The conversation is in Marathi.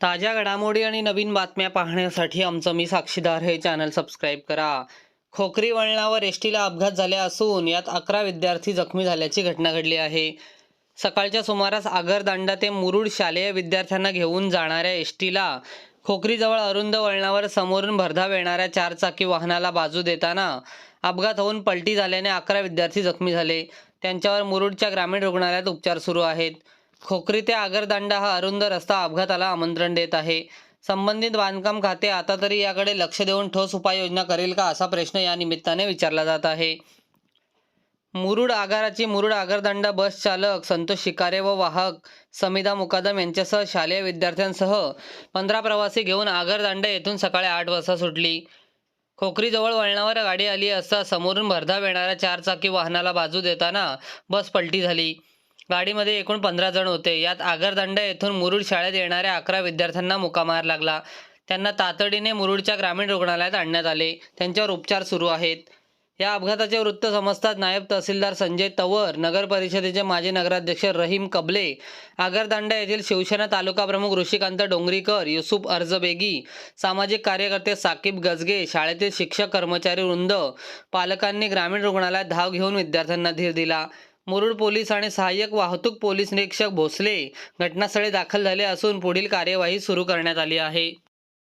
ताज्या घडामोडी आणि नवीन बातम्या पाहण्यासाठी आमचं मी साक्षीदार हे चॅनल सबस्क्राईब करा. खोकरी वळणावर एस टीला अपघात झाले असून यात अकरा विद्यार्थी जखमी झाल्याची घटना घडली आहे. सकाळच्या सुमारास आगरदांडा ते मुरुड शालेय विद्यार्थ्यांना घेऊन जाणाऱ्या एस टीला खोकरीजवळ अरुंद वळणावर समोरून भरधाव येणाऱ्या चारचाकी वाहनाला बाजू देताना अपघात होऊन पलटी झाल्याने अकरा विद्यार्थी जखमी झाले. त्यांच्यावर मुरुडच्या ग्रामीण रुग्णालयात उपचार सुरू आहेत. खोकरी ते आगरदांडा हा अरुंद रस्ता अपघाताला आमंत्रण देत आहे. संबंधित बांधकाम खाते आता तरी याकडे लक्ष देऊन ठोस उपाययोजना करेल का असा प्रश्न या निमित्ताने विचारला जात आहे. मुरुड आगाराची मुरुड आगरदांडा बस चालक संतोष शिकारे व वाहक समिदा मुकादम यांच्यासह शालेय विद्यार्थ्यांसह पंधरा प्रवासी घेऊन आगरदांडा येथून सकाळी आठ वाजता सुटली. खोकरीजवळ वळणावर गाडी आली असता समोरून भरधाव येणाऱ्या चारचाकी वाहनाला बाजू देताना बस पलटी झाली. गाडीमध्ये एकूण पंधरा जण होते. यात आगरदंडा येथून मुरुड शाळेत येणाऱ्या अकरा विद्यार्थ्यांना मुकामार लागला. त्यांना तातडीने मुरुडच्या ग्रामीण रुग्णालयात आणण्यात आले. त्यांच्यावर उपचार सुरू आहेत. या अपघाताचे वृत्त समजताच नायब तहसीलदार संजय तवर नगर परिषदेचे माजी नगराध्यक्ष रहीम कबले आगरदांडा येथील शिवसेना तालुका प्रमुख ऋषिकांत डोंगरीकर युसुफ अर्जबेगी सामाजिक कार्यकर्ते साकीब गजगे शाळेतील शिक्षक कर्मचारी वृंद पालकांनी ग्रामीण रुग्णालयात धाव घेऊन विद्यार्थ्यांना धीर दिला. मुरुड पोलीस आणि सहाय्यक वाहतूक पोलीस निरीक्षक भोसले घटनास्थळी दाखल झाले असून पुढील कार्यवाही सुरू करण्यात आली आहे.